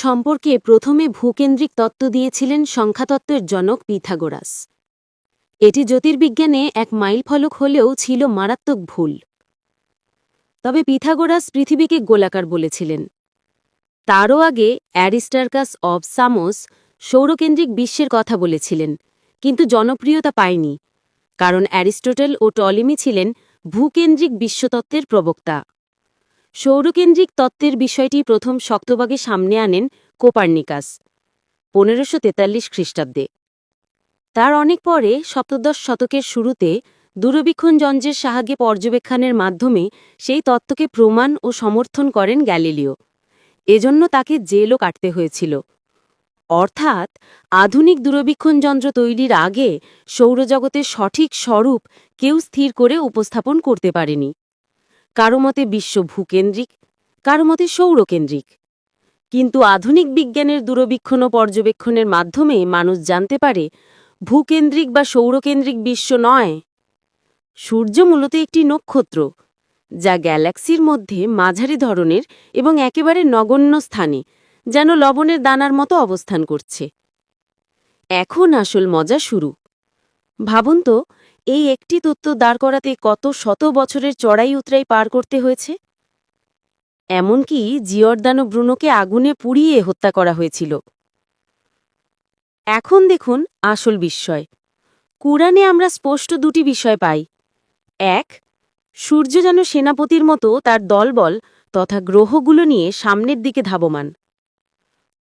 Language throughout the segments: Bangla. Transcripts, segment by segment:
সম্পর্কে প্রথমে ভূকেন্দ্রিক তত্ত্ব দিয়েছিলেন সংখ্যাতত্ত্বের জনক পিথাগোরাস। এটি জ্যোতির্বিজ্ঞানে এক মাইলফলক হলেও ছিল মারাত্মক ভুল। তবে পিথাগোরাস পৃথিবীকে গোলাকার বলেছিলেন। তারও আগে অ্যারিস্টার্কাস অব সামোস সৌরকেন্দ্রিক বিশ্বের কথা বলেছিলেন, কিন্তু জনপ্রিয়তা পায়নি। কারণ অ্যারিস্টোটেল ও টলিমি ছিলেন ভূকেন্দ্রিক বিশ্বতত্ত্বের প্রবক্তা। সৌরকেন্দ্রিক তত্ত্বের বিষয়টি প্রথম শক্তভাগে সামনে আনেন কোপার্নিকাস, পনেরোশো তেতাল্লিশ খ্রিস্টাব্দে। তার অনেক পরে, সপ্তদশ শতকের শুরুতে দূরবীক্ষণ যন্ত্রের সাহায্যে পর্যবেক্ষণের মাধ্যমে সেই তত্ত্বকে প্রমাণ ও সমর্থন করেন গ্যালিলিও। এজন্য তাকে জেলও কাটতে হয়েছিল। অর্থাৎ আধুনিক দূরবীক্ষণ যন্ত্র তৈরির আগে সৌরজগতের সঠিক স্বরূপ কেউ স্থির করে উপস্থাপন করতে পারেনি। কারও মতে বিশ্ব ভূকেন্দ্রিক, কারও মতে সৌরকেন্দ্রিক। কিন্তু আধুনিক বিজ্ঞানের দূরবীক্ষণ ও পর্যবেক্ষণের মাধ্যমে মানুষ জানতে পারে, ভূকেন্দ্রিক বা সৌরকেন্দ্রিক বিশ্ব নয়। সূর্য মূলত একটি নক্ষত্র, যা গ্যালাক্সির মধ্যে মাঝারি ধরনের এবং একেবারে নগণ্য স্থানে যেন লবণের দানার মতো অবস্থান করছে। এখন আসল মজা শুরু। ভাবুন তো, এই একটি তত্ত্ব দাঁড় করাতে কত শত বছরের চড়াই উতরাই পার করতে হয়েছে? এমনকি জিয়র্দানো ব্রুনোকে আগুনে পুড়িয়ে হত্যা করা হয়েছিল। এখন দেখুন আসল বিস্ময়। কুরআনে আমরা স্পষ্ট দুটি বিষয় পাই। এক, সূর্য যেন সেনাপতির মতো তার দলবল তথা গ্রহগুলো নিয়ে সামনের দিকে ধাবমান।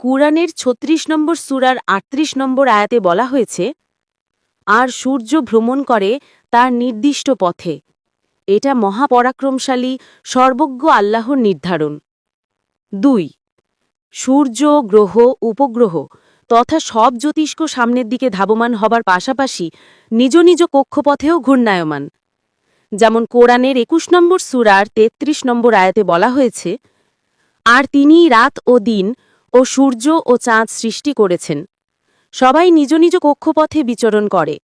কুরআনের ছত্রিশ নম্বর সুরার আটত্রিশ নম্বর আয়াতে বলা হয়েছে, আর সূর্য ভ্রমণ করে তার নির্দিষ্ট পথে। এটা মহাপরাক্রমশালী, সর্বজ্ঞ আল্লাহর নির্ধারণ। দুই, সূর্য, গ্রহ, উপগ্রহ তথা সব জ্যোতিষ্ক সামনের দিকে ধাবমান হবার পাশাপাশি নিজ নিজ কক্ষপথেও ঘূর্ণায়মান। যেমন কোরআনের একুশ নম্বর সুরার ৩৩ নম্বর আয়াতে বলা হয়েছে, আর তিনি রাত ও দিন ও সূর্য ও চাঁদ সৃষ্টি করেছেন। সবাই নিজ নিজ কক্ষপথে বিচরণ করে।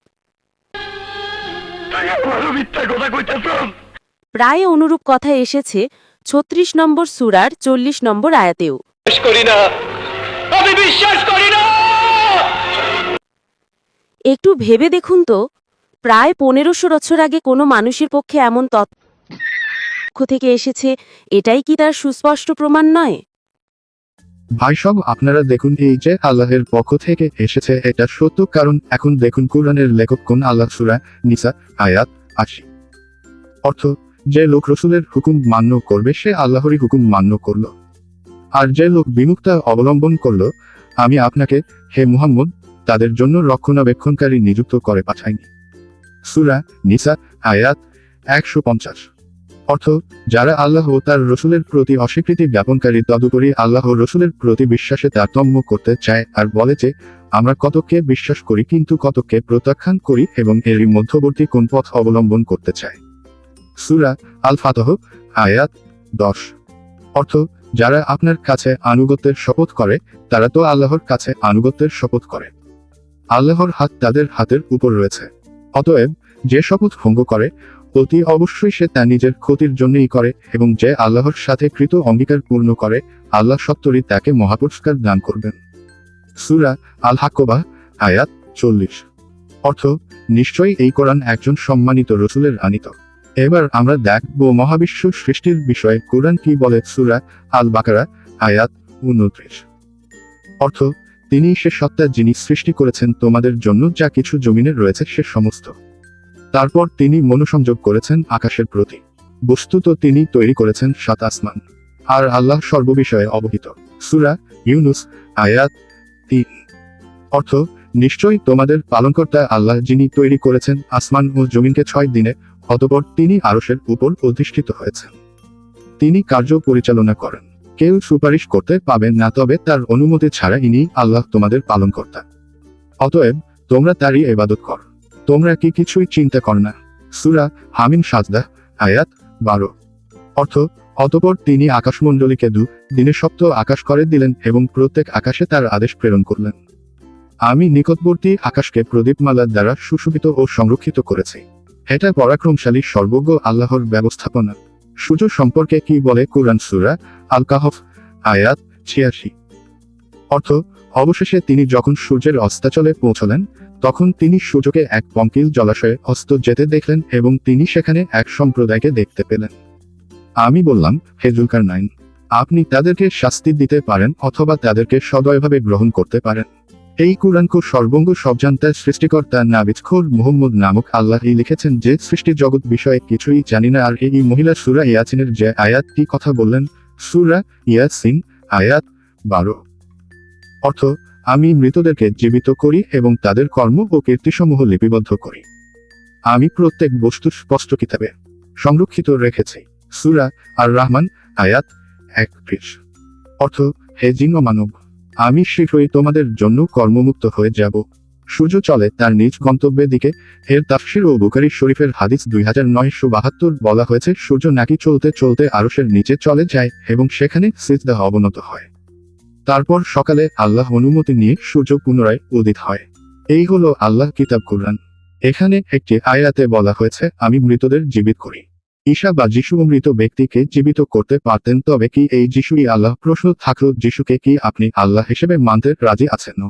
প্রায় অনুরূপ কথা এসেছে ছত্রিশ নম্বর সুরার চল্লিশ নম্বর আয়াতেও। একটু ভেবে দেখুন তো, প্রায় পনেরোশো বছর আগে কোনো মানুষের পক্ষে এমন তথ্য থেকে এসেছে, এটাই কি তার সুস্পষ্ট প্রমাণ নয়? ভাই সব আপনারা দেখুন এই যে আল্লাহের পক্ষ থেকে এসেছে এটা সত্য, কারণ এখন দেখুন কোরআনের লেখক কোন আল্লাহ সুরা নিসা আয়াত আশি। অর্থ, যে লোক রসুলের হুকুম মান্য করবে, সে আল্লাহরই হুকুম মান্য করল। আর যে লোক বিমুক্তা অবলম্বন করল, আমি আপনাকে হে মুহাম্মদ তাদের জন্য রক্ষণাবেক্ষণকারী নিযুক্ত করে পাঠাইনি। সুরা নিসা আয়াত একশো পঞ্চাশ। অর্থ, যারা আল্লাহ ও তার রসুলের প্রতি অস্বীকৃতি জ্ঞাপনকারী তদুপরি আল্লাহ ও রসুলের প্রতি বিশ্বাসে তারতম্য করতে চায় আর বলে যে, আমরা কতককে বিশ্বাস করি কিন্তু কতককে প্রত্যাখ্যান করি এবং এরই মধ্যবর্তী কোন পথ অবলম্বন করতে চায়। সুরা আল ফাতহ আয়াত দশ। অর্থ, যারা আপনার কাছে আনুগত্যের শপথ করে, তারা তো আল্লাহর কাছে আনুগত্যের শপথ করে। আল্লাহর হাত তাদের হাতের উপর রয়েছে। অতএব, যে শপথ ভঙ্গ করে অতি অবশ্যই সে তা নিজের ক্ষতির জন্যই করে এবং যে আল্লাহর সাথে কৃত অঙ্গীকার পূর্ণ করে, আল্লাহ সত্তরই তাকে মহাপুরস্কার দান করবেন। সুরা আল হাক্কবাহ আয়াত চল্লিশ। অর্থ, নিশ্চয়ই এই কোরআন একজন সম্মানিত রসুলের আনিত। এবার আমরা দেখব মহাবিশ্ব সৃষ্টির বিষয়ে কোরআন কি বলে সুরা আল বাকারা আয়াত উনত্রিশ। অর্থ তিনি সে সত্তা যিনি সৃষ্টি করেছেন তোমাদের জন্য যা কিছু জমিনে রয়েছে সে সমস্ত। তারপর তিনি মনোসংযোগ করেছেন আকাশের প্রতি। বস্তুত তিনি তৈরি করেছেন সাত আসমান। আর আল্লাহ সর্ববিষয়ে অবহিত। সুরা ইউনুস, আয়াত তিন। অর্থ, নিশ্চয়ই তোমাদের পালনকর্তা আল্লাহ যিনি তৈরি করেছেন আসমান ও জমিনকে ছয় দিনে, অতপর তিনি আরশের উপর অধিষ্ঠিত হয়েছেন। তিনি কার্য পরিচালনা করেন। কেউ সুপারিশ করতে পাবেন না, তবে তার অনুমতি ছাড়া ইনি আল্লাহ তোমাদের পালনকর্তা। অতএব, তোমরা তারই এবাদত কর। তোমরা কি কিছুই চিন্তা কর না। সুরা হামিন সাজদা আয়াত বারো। অর্থ, অতপর তিনি আকাশমণ্ডলীকে দু দিনে সপ্ত আকাশ করে দিলেন এবং প্রত্যেক আকাশে তার আদেশ প্রেরণ করলেন। আমি নিকটবর্তী আকাশকে প্রদীপমালার দ্বারা সুশোভিত ও সংরক্ষিত করেছি। এটা পরাক্রমশালী, সর্বজ্ঞ আল্লাহর ব্যবস্থাপনা। সূর্য সম্পর্কে কি বলে কুরআন সুরা আল কাহফ আয়াত ছিয়াশি। অর্থ অবশেষে তিনি যখন সূর্যের অস্তাচলে পৌঁছলেন, তখন তিনি সূর্যকে এক পঙ্কিল জলাশয়ে অস্ত যেতে দেখলেন এবং তিনি সেখানে এক সম্প্রদায়কে দেখতে পেলেন। আমি বললাম, হে জুলকার নাইন আপনি তাদেরকে শাস্তি দিতে পারেন অথবা তাদেরকে সদয়ভাবে গ্রহণ করতে পারেন। এই কুরআনকো সর্বঙ্গ সবজান্তার সৃষ্টিকর্তা নাবিজখোর মুহম্মদ নামক আল্লাহ লিখেছেন যে, সৃষ্টি জগৎ বিষয়ে কিছুই জানি না আর এই মহিলা সুরা ইয়াসিনের যে আয়াতটি কথা বললেন? সুরা ইয়াসিন, আয়াত বারো। অর্থ, আমি মৃতদেরকে জীবিত করি এবং তাদের কর্ম ও কীর্তিসমূহ লিপিবদ্ধ করি। আমি প্রত্যেক বস্তু স্পষ্ট কিতাবে সংরক্ষিত রেখেছি। সুরা আর রহমান আয়াত একত্রিশ। অর্থ, হে জিন মানব, আমি শীঘ্রই তোমাদের জন্য কর্মমুক্ত হয়ে যাব। সূর্য চলে তার নিজ গন্তব্যের দিকে। এর তাফসির ও বুকারি শরীফের হাদিস দুই হাজার নয়শো বাহাত্তর বলা হয়েছে, সূর্য নাকি চলতে চলতে আরশের নিচে চলে যায় এবং সেখানে সিজদা অবনত হয়। তারপর সকালে আল্লাহ অনুমতি নিয়ে সূর্য পুনরায় উদিত হয়। এই হলো আল্লাহ কিতাব কুরআন। এখানে একটি আয়াতে বলা হয়েছে, আমি মৃতদের জীবিত করি। ঈশা বা যিশু মৃত ব্যক্তিকে জীবিত করতে পারতেন, তবে কি এই যিশুই আল্লাহ প্রশ্ন থাকলেও যিশুকে কি আপনি আল্লাহ হিসেবে মানতে রাজি আছেন?